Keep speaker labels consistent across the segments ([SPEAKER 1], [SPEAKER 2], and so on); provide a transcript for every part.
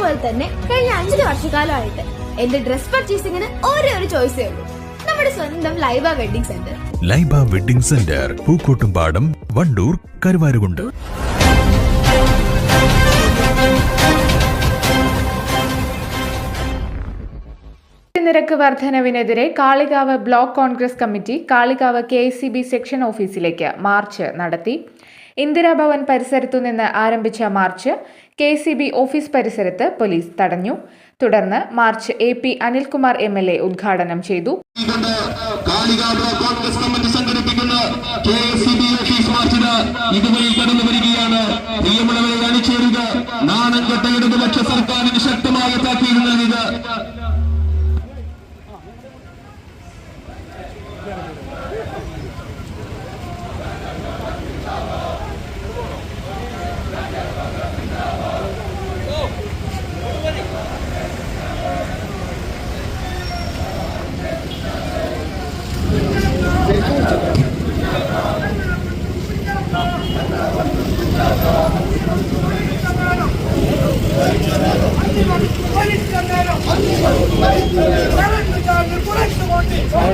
[SPEAKER 1] പോലെ തന്നെ കഴിഞ്ഞ അഞ്ചു വർഷക്കാലമായിട്ട് എന്റെ ഡ്രസ് പർച്ചേസിംഗിന് ഒരേ ഒരു ചോയ്സേ ഉള്ളൂ. നമ്മുടെ സ്വന്തം Laiba wedding centre
[SPEAKER 2] Laiba wedding centre Pookkottumpadam Wandoor Karuvarakundu.
[SPEAKER 3] നിരക്ക് വർധനവിനെതിരെ Kalikavu block Congress committee Kalikavu K section ഓഫീസിലേക്ക് മാർച്ച് നടത്തി. ഇന്ദിരാഭവൻ പരിസരത്തു നിന്ന് ആരംഭിച്ച march K C B office പരിസരത്ത് പോലീസ് തടഞ്ഞു. തുടർന്ന് march A P Anilkumar M L A ഉദ്ഘാടനം ചെയ്തു.
[SPEAKER 4] ഇതുവഴി ഇടതുപക്ഷ സർക്കാരിന് ശക്തമായ താക്കീത് നൽകുക
[SPEAKER 5] കുറച്ചു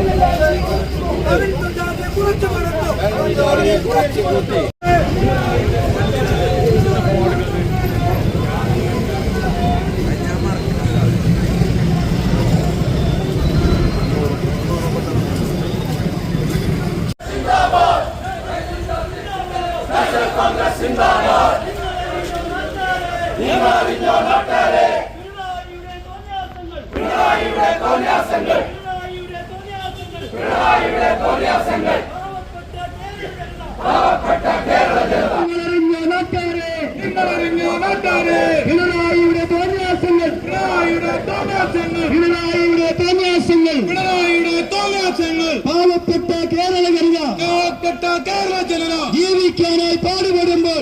[SPEAKER 5] നിങ്ങളറിഞ്ഞ പാവപ്പെട്ട കേരള ജനത. പാവപ്പെട്ട കേരള ജനത. ജീവിക്കാനായി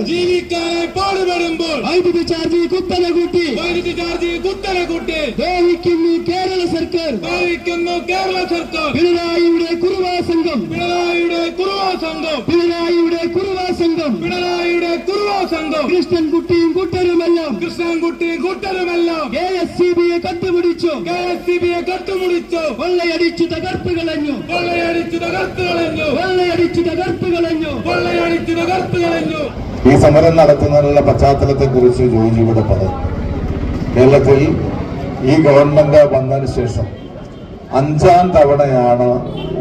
[SPEAKER 5] ജീവിക്കാനായി പാടുപെടുമ്പോൾ വൈദ്യുതി ചാർജ് കുത്തനെ കൂട്ടി. വൈദ്യുതി ചാർജ് കുത്തനെ കൂട്ടി. ദ്രോഹിക്കുന്നു കേരള സർക്കാർ. ദ്രോഹിക്കുന്നു കേരള സർക്കാർ. പിണറായിയുടെ കുറുവാ സംഘം. പിണറായിയുടെ കുറുവാ സംഘം. പിണറായിയുടെ കുറുവാ സംഘം. പിണറായിയുടെ കുറുവാ സംഘം. കൃഷ്ണൻകുട്ടിയും കൂട്ടരുമെല്ലാം. കൃഷ്ണൻകുട്ടിയും കൂട്ടരുമെല്ലാം. കെ എസ് സി ബിയെ കത്തുപിടിച്ചു കെ എസ് സി ബിയെ കത്തുപിടിച്ചു കൊള്ളയടിച്ചു തകർപ്പ് കളഞ്ഞു കൊള്ളയടിച്ചു തകർത്ത് കളഞ്ഞു കൊള്ളയടിച്ചു തകർപ്പ് കളഞ്ഞു കൊള്ളയടിച്ചു തകർത്ത് കളഞ്ഞു
[SPEAKER 6] ഈ സമരം നടത്തുന്നതിനുള്ള പശ്ചാത്തലത്തെ കുറിച്ച് ഇവിടെ പറഞ്ഞു. കേരളത്തിൽ ഈ ഗവൺമെന്റ് വന്നതിന് ശേഷം അഞ്ചാം തവണയാണ്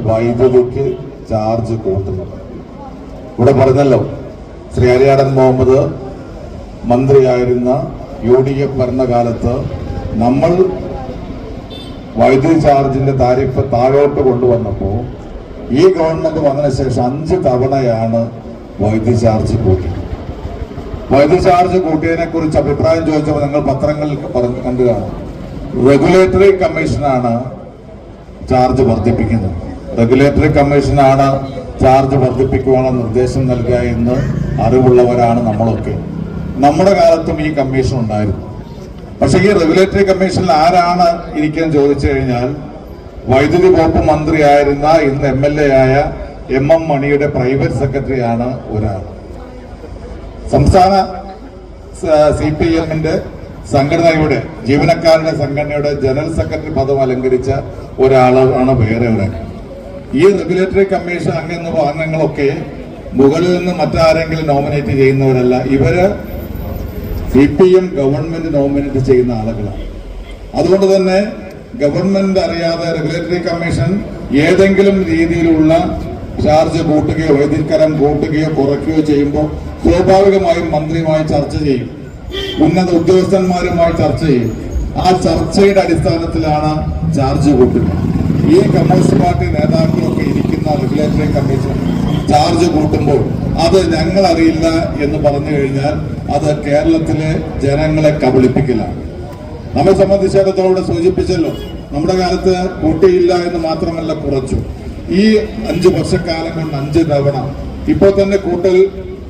[SPEAKER 6] വൈദ്യുതിക്ക് ചാർജ് കൂട്ടുന്നത്. ഇവിടെ പറഞ്ഞല്ലോ ശ്രീ ഹരിയാടൻ മുഹമ്മദ് മന്ത്രിയായിരുന്ന യു ഡി എഫ് ഭരണകാലത്ത് നമ്മൾ വൈദ്യുതി ചാർജിന്റെ താരിഫ് താഴോട്ട് കൊണ്ടുവന്നപ്പോൾ ഈ ഗവൺമെന്റ് വന്നതിന് ശേഷം അഞ്ച് തവണയാണ് വൈദ്യുതി ചാർജ് കൂട്ടി വൈദ്യുതി ചാർജ് കൂട്ടിയതിനെ കുറിച്ച് അഭിപ്രായം ചോദിച്ചപ്പോൾ നിങ്ങൾ പത്രങ്ങളിൽ പറഞ്ഞു കണ്ടു കാണും റെഗുലേറ്ററി കമ്മീഷനാണ് ചാർജ് വർദ്ധിപ്പിക്കുന്നത്. റെഗുലേറ്ററി കമ്മീഷനാണ് ചാർജ് വർദ്ധിപ്പിക്കുവാനുള്ള നിർദ്ദേശം നൽകുക എന്ന് അറിവുള്ളവരാണ് നമ്മളൊക്കെ. നമ്മുടെ കാലത്തും ഈ കമ്മീഷൻ ഉണ്ടായിരുന്നു. പക്ഷെ ഈ റെഗുലേറ്ററി കമ്മീഷനിൽ ആരാണ് ഇരിക്കാൻ ചോദിച്ചു കഴിഞ്ഞാൽ വൈദ്യുതി വകുപ്പ് മന്ത്രിയായിരുന്ന ഇന്ന് എം എൽ എ ആയ എം എം മണിയുടെ പ്രൈവറ്റ് സെക്രട്ടറിയാണ് ഒരാൾ. സംസ്ഥാന സി പി എമ്മിന്റെ സംഘടനയുടെ ജീവനക്കാരുടെ സംഘടനയുടെ ജനറൽ സെക്രട്ടറി പദം അലങ്കരിച്ച ഒരാളാണ് വേറെ ഒരാൾ. ഈ റെഗുലേറ്ററി കമ്മീഷൻ അംഗങ്ങൾ അംഗങ്ങളൊക്കെ മുകളിൽ നിന്ന് മറ്റാരെങ്കിലും നോമിനേറ്റ് ചെയ്യുന്നവരല്ല. ഇവർ C P M government nominate ചെയ്യുന്ന ആളുകളാണ്. അതുകൊണ്ട് തന്നെ ഗവൺമെന്റ് അറിയാതെ റെഗുലേറ്ററി കമ്മീഷൻ ഏതെങ്കിലും രീതിയിലുള്ള ചാർജ് കൂട്ടുകയോ വൈദ്യുതിക്കരം കൂട്ടുകയോ കുറയ്ക്കുകയോ ചെയ്യുമ്പോൾ സ്വാഭാവികമായും മന്ത്രിയുമായി ചർച്ച ചെയ്യും. ഉന്നത ഉദ്യോഗസ്ഥന്മാരുമായി ചർച്ച ചെയ്യും. ആ ചർച്ചയുടെ അടിസ്ഥാനത്തിലാണ് ചാർജ് കൂട്ടുക ഈ കമ്മ്യൂണിസ്റ്റ് പാർട്ടി നേതാക്കളൊക്കെ ഇരിക്കുന്ന റെഗുലേറ്ററി കമ്മീഷൻ ചാർജ് കൂട്ടുമ്പോൾ അത് ഞങ്ങൾ അറിയില്ല എന്ന് പറഞ്ഞു കഴിഞ്ഞാൽ അത് കേരളത്തിലെ ജനങ്ങളെ കബളിപ്പിക്കലാണ് നമ്മെ സംബന്ധിച്ചിടത്തോളം സൂചിപ്പിച്ചല്ലോ നമ്മുടെ കാലത്ത് കൂട്ടിയില്ല എന്ന് മാത്രമല്ല കുറച്ചു. ഈ അഞ്ചു വർഷക്കാലം കൊണ്ട് അഞ്ച് തവണ. ഇപ്പോൾ തന്നെ കൂട്ടൽ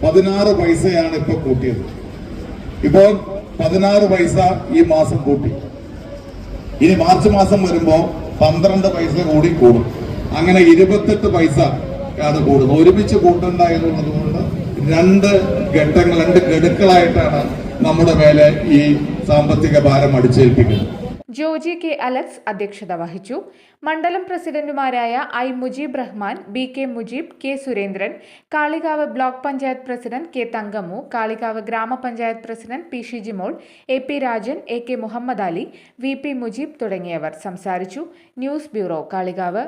[SPEAKER 6] പതിനാറ് പൈസയാണ് ഇപ്പോൾ കൂട്ടിയത്. ഇപ്പോൾ പതിനാറ് പൈസ ഈ മാസം കൂട്ടി. ഇനി മാർച്ച് മാസം വരുമ്പോൾ പന്ത്രണ്ട് പൈസ കൂടി കൂടും. അങ്ങനെ ഇരുപത്തെട്ട് പൈസ ആണ് കൂടുന്നത്. ഒരുമിച്ച് കൂട്ടണ്ട കൊണ്ട് രണ്ട് ഘട്ടങ്ങൾ രണ്ട് ഗഡുക്കളായിട്ടാണ് നമ്മുടെ മേലെ ഈ സാമ്പത്തിക ഭാരം അടിച്ചേൽപ്പിക്കുന്നത്.
[SPEAKER 3] ജോജി കെ അലക്സ് അധ്യക്ഷത വഹിച്ചു. മണ്ഡലം പ്രസിഡന്റുമാരായ I Mujeeb Rahman B K Mujeeb K Surendran Kalikavu block panchayat president K Thankamu Kalikavu gramapanchayat president P Shijimol A P Rajan A K Muhammad Ali V P Mujeeb തുടങ്ങിയവർ സംസാരിച്ചു. News bureau Kalikavu.